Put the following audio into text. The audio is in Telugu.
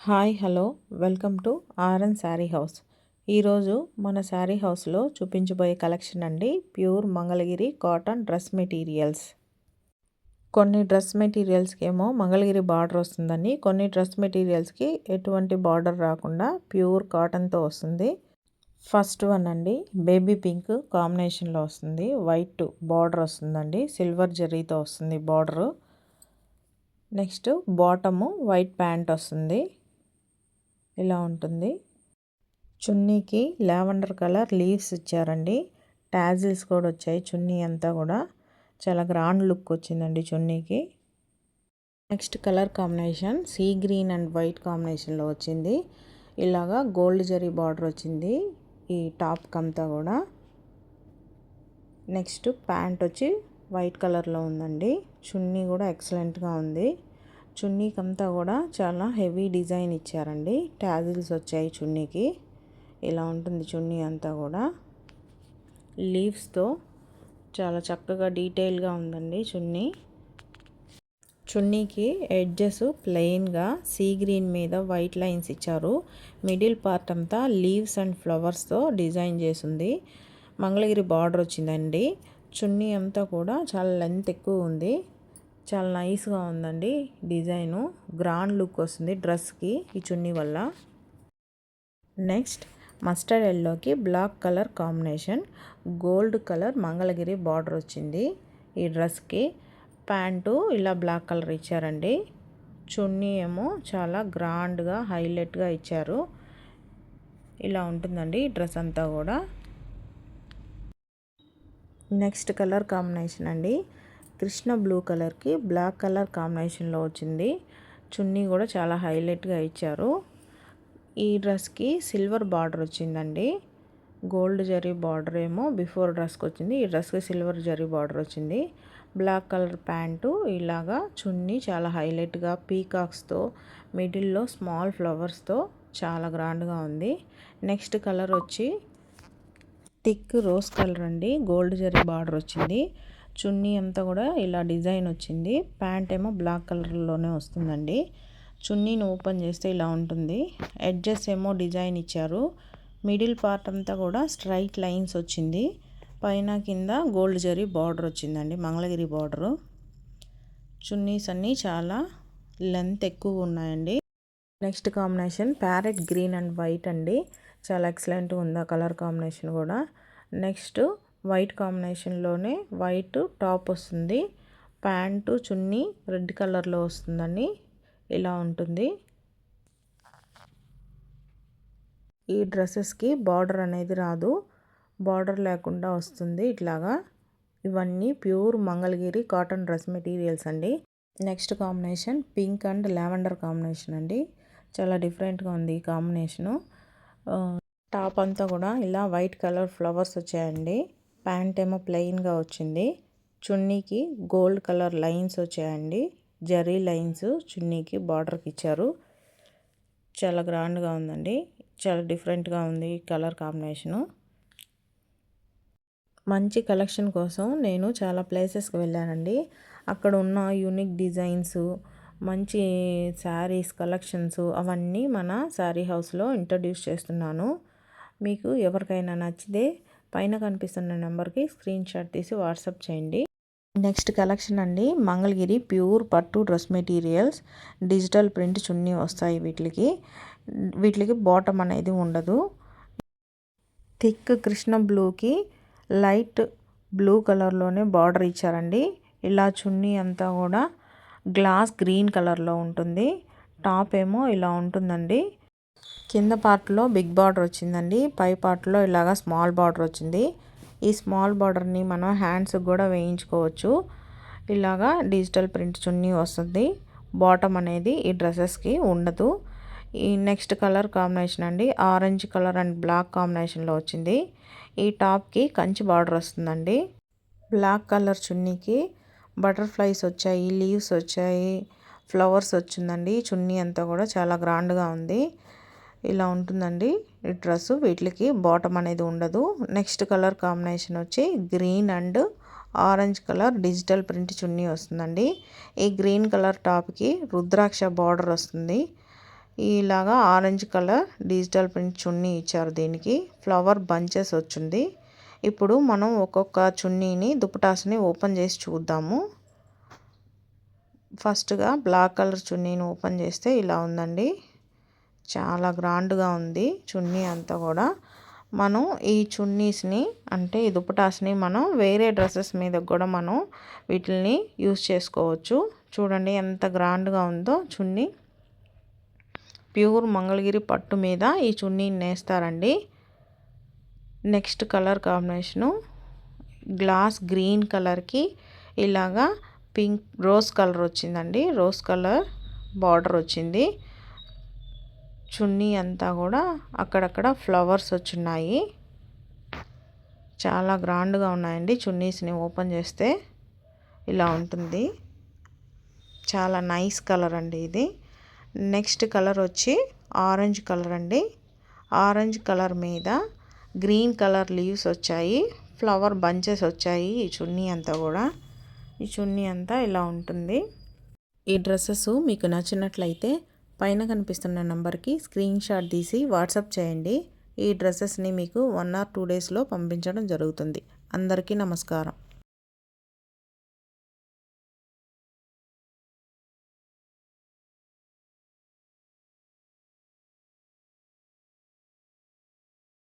Hi hello. Welcome to RN sari house. ఈరోజు మన శారీ హౌస్లో చూపించబోయే కలెక్షన్ అండి pure Mangalagiri cotton dress materials. కొన్ని డ్రెస్ మెటీరియల్స్కి ఏమో మంగళగిరి బార్డర్ వస్తుందని కొన్ని డ్రెస్ మెటీరియల్స్కి ఎటువంటి బార్డర్ రాకుండా ప్యూర్ కాటన్తో వస్తుంది. ఫస్ట్ వన్ అండి బేబీ పింక్ కాంబినేషన్లో వస్తుంది. వైట్ బార్డర్ వస్తుందండి. సిల్వర్ జరీతో వస్తుంది border. Next bottom white pant వస్తుంది. ఇలా ఉంటుంది. చున్నీకి లావెండర్ కలర్ లీవ్స్ ఇచ్చారండి. ట్యాజిల్స్ కూడా వచ్చాయి. చున్నీ అంతా కూడా చాలా గ్రాండ్ లుక్ వచ్చిందండి చున్నీకి. Next colour combination sea green and white కాంబినేషన్లో వచ్చింది. ఇలాగా గోల్డ్ జరీ బార్డర్ వచ్చింది. ఈ టాప్ కంతా కూడా. నెక్స్ట్ ప్యాంట్ వచ్చి వైట్ కలర్లో ఉందండి. చున్నీ కూడా ఎక్సలెంట్గా ఉంది. చున్నీకంతా కూడా చాలా హెవీ డిజైన్ ఇచ్చారండి. ట్యాజిల్స్ వచ్చాయి చున్నీకి. ఇలా ఉంటుంది చున్నీ అంతా కూడా. లీవ్స్తో చాలా చక్కగా డీటెయిల్గా ఉందండి చున్నీ. చున్నీకి ఎడ్జెస్ ప్లెయిన్గా సీ గ్రీన్ మీద వైట్ లైన్స్ ఇచ్చారు. మిడిల్ పార్ట్ అంతా లీవ్స్ అండ్ ఫ్లవర్స్తో డిజైన్ చేసింది. మంగళగిరి బార్డర్ వచ్చిందండి. చున్నీ అంతా కూడా చాలా లెంత్ ఎక్కువ ఉంది. చాలా నైస్గా ఉందండి డిజైను. గ్రాండ్ లుక్ వస్తుంది డ్రెస్కి ఈ చున్నీ వల్ల. నెక్స్ట్ మస్టర్డ్ ఎల్లోకి black colour combination. Gold colour Mangalagiri border వచ్చింది ఈ డ్రెస్కి. ప్యాంటు ఇలా బ్లాక్ కలర్ ఇచ్చారండి. చున్నీ ఏమో చాలా గ్రాండ్గా హైలైట్గా ఇచ్చారు. ఇలా ఉంటుందండి ఈ డ్రెస్ అంతా కూడా. నెక్స్ట్ కలర్ కాంబినేషన్ అండి. కృష్ణ బ్లూ కలర్కి బ్లాక్ కలర్ కాంబినేషన్లో వచ్చింది. చున్నీ కూడా చాలా హైలైట్గా ఇచ్చారు. ఈ డ్రెస్కి సిల్వర్ బార్డర్ వచ్చిందండి. గోల్డ్ జరీ బార్డర్ ఏమో బిఫోర్ డ్రెస్కి వచ్చింది. ఈ డ్రెస్కి సిల్వర్ జరీ బార్డర్ వచ్చింది. బ్లాక్ కలర్ ప్యాంటు ఇలాగా చున్నీ చాలా హైలైట్గా పీకాక్స్తో మిడిల్లో స్మాల్ ఫ్లవర్స్తో చాలా గ్రాండ్గా ఉంది. నెక్స్ట్ కలర్ వచ్చి థిక్ రోజ్ కలర్ అండి. గోల్డ్ జరీ బార్డర్ వచ్చింది. చున్నీ అంతా కూడా ఇలా డిజైన్ వచ్చింది. ప్యాంట్ ఏమో బ్లాక్ కలర్లోనే వస్తుందండి. చున్నీని ఓపెన్ చేస్తే ఇలా ఉంటుంది. ఎడ్జెస్ ఏమో డిజైన్ ఇచ్చారు. మిడిల్ పార్ట్ అంతా కూడా స్ట్రైట్ లైన్స్ వచ్చింది. పైన కింద గోల్డ్ జరీ బార్డర్ వచ్చిందండి. మంగళగిరి బార్డరు. చున్నీస్ అన్నీ చాలా లెంత్ ఎక్కువ ఉన్నాయండి. Next combination parrot green and white అండి. చాలా ఎక్సలెంట్గా ఉంది ఆ కలర్ కాంబినేషన్ కూడా. నెక్స్ట్ వైట్ కాంబినేషన్లోనే వైట్ టాప్ వస్తుంది. ప్యాంటు చున్నీ రెడ్ కలర్లో వస్తుందండి. ఇలా ఉంటుంది. ఈ డ్రెస్సెస్కి బార్డర్ అనేది రాదు. బార్డర్ లేకుండా వస్తుంది ఇట్లాగా. ఇవన్నీ pure Mangalagiri cotton dress materials అండి. Next combination pink and lavender combination అండి. చాలా డిఫరెంట్గా ఉంది ఈ కాంబినేషను. టాప్ అంతా కూడా ఇలా వైట్ కలర్ ఫ్లవర్స్ వచ్చాయండి. ప్యాంట్ ఏమో ప్లెయిన్గా వచ్చింది. చున్నీకి గోల్డ్ కలర్ లైన్స్ వచ్చాయండి. జరీ లైన్స్ చున్నీకి బార్డర్కి ఇచ్చారు. చాలా గ్రాండ్గా ఉందండి. చాలా డిఫరెంట్గా ఉంది కలర్ కాంబినేషను. మంచి కలెక్షన్ కోసం నేను చాలా ప్లేసెస్కి వెళ్ళానండి. అక్కడ ఉన్న యూనిక్ డిజైన్స్ మంచి శారీస్ కలెక్షన్స్ అవన్నీ మన శారీ హౌస్లో ఇంట్రడ్యూస్ చేస్తున్నాను. మీకు ఎవరికైనా నచ్చితే పైన కనిపిస్తున్న నెంబర్కి స్క్రీన్ షాట్ తీసి వాట్సాప్ చేయండి. నెక్స్ట్ కలెక్షన్ అండి. మంగళగిరి ప్యూర్ పట్టు డ్రెస్ మెటీరియల్స్. డిజిటల్ ప్రింట్ చున్నీ వస్తాయి వీటికి. వీటికి బాటమ్ అనేది ఉండదు. థిక్ కృష్ణ బ్లూకి లైట్ బ్లూ కలర్లోనే బార్డర్ ఇచ్చారండి. ఇలా చున్నీ అంతా కూడా గ్లాస్ గ్రీన్ కలర్లో ఉంటుంది. టాప్ ఏమో ఇలా ఉంటుందండి. కింద పార్ట్లో బిగ్ బార్డర్ వచ్చిందండి. పై పార్ట్లో ఇలాగా స్మాల్ బార్డర్ వచ్చింది. ఈ స్మాల్ బార్డర్ని మనం హ్యాండ్స్కి కూడా వేయించుకోవచ్చు. ఇలాగా డిజిటల్ ప్రింట్ చున్నీ వస్తుంది. బాటమ్ అనేది ఈ డ్రెస్సెస్కి ఉండదు. ఈ నెక్స్ట్ కలర్ కాంబినేషన్ అండి. ఆరెంజ్ కలర్ అండ్ బ్లాక్ కాంబినేషన్లో వచ్చింది. ఈ టాప్కి కంచి బార్డర్ వస్తుందండి. బ్లాక్ కలర్ చున్నీకి బటర్ఫ్లైస్ వచ్చాయి లీవ్స్ వచ్చాయి ఫ్లవర్స్ వచ్చిందండి. చున్నీ అంతా కూడా చాలా గ్రాండ్గా ఉంది. ఇలా ఉంటుందండి. డ్రెస్ వీటికి బాటమ్ అనేది ఉండదు. నెక్స్ట్ కలర్ కాంబినేషన్ వచ్చి green and orange colour digital print చున్నీ వస్తుందండి. ఈ గ్రీన్ కలర్ టాప్కి రుద్రాక్ష బార్డర్ వస్తుంది. ఇలాగా ఆరెంజ్ కలర్ డిజిటల్ ప్రింట్ చున్నీ ఇచ్చారు దీనికి. ఫ్లవర్ బంచెస్ వచ్చింది. ఇప్పుడు మనం ఒక్కొక్క చున్నీని దుప్పటాస్ని ఓపెన్ చేసి చూద్దాము. ఫస్ట్గా బ్లాక్ కలర్ చున్నీని ఓపెన్ చేస్తే ఇలా ఉందండి. చాలా గ్రాండ్గా ఉంది చున్నీ అంతా కూడా. మనం ఈ చున్నీస్ని అంటే ఈ దుప్పటాస్ని మనం వేరే డ్రెస్సెస్ మీద కూడా మనం వీటిని యూస్ చేసుకోవచ్చు. చూడండి ఎంత గ్రాండ్గా ఉందో చున్నీ. ప్యూర్ మంగళగిరి పట్టు మీద ఈ చున్నీని నేస్తారండి. Next colour combination glass green కలర్కి ఇలాగా పింక్ రోజ్ కలర్ వచ్చిందండి. రోజ్ కలర్ బార్డర్ వచ్చింది. చున్నీ అంతా కూడా అక్కడక్కడ ఫ్లవర్స్ వచ్చున్నాయి. చాలా గ్రాండ్గా ఉన్నాయండి చున్నీస్ని ఓపెన్ చేస్తే. ఇలా ఉంటుంది. చాలా నైస్ కలర్ అండి ఇది. నెక్స్ట్ కలర్ వచ్చి ఆరెంజ్ కలర్ అండి. ఆరెంజ్ కలర్ మీద గ్రీన్ కలర్ లీవ్స్ వచ్చాయి. ఫ్లవర్ బంచెస్ వచ్చాయి ఈ చున్నీ అంతా కూడా. ఈ చున్నీ అంతా ఇలా ఉంటుంది. ఈ డ్రెస్సెస్ మీకు నచ్చినట్లయితే పైన కనిపిస్తున్న నెంబర్కి స్క్రీన్ షాట్ తీసి వాట్సాప్ చేయండి. ఈ డ్రెస్సెస్ని మీకు వన్ ఆర్ టూ డేస్లో పంపించడం జరుగుతుంది. అందరికీ నమస్కారం.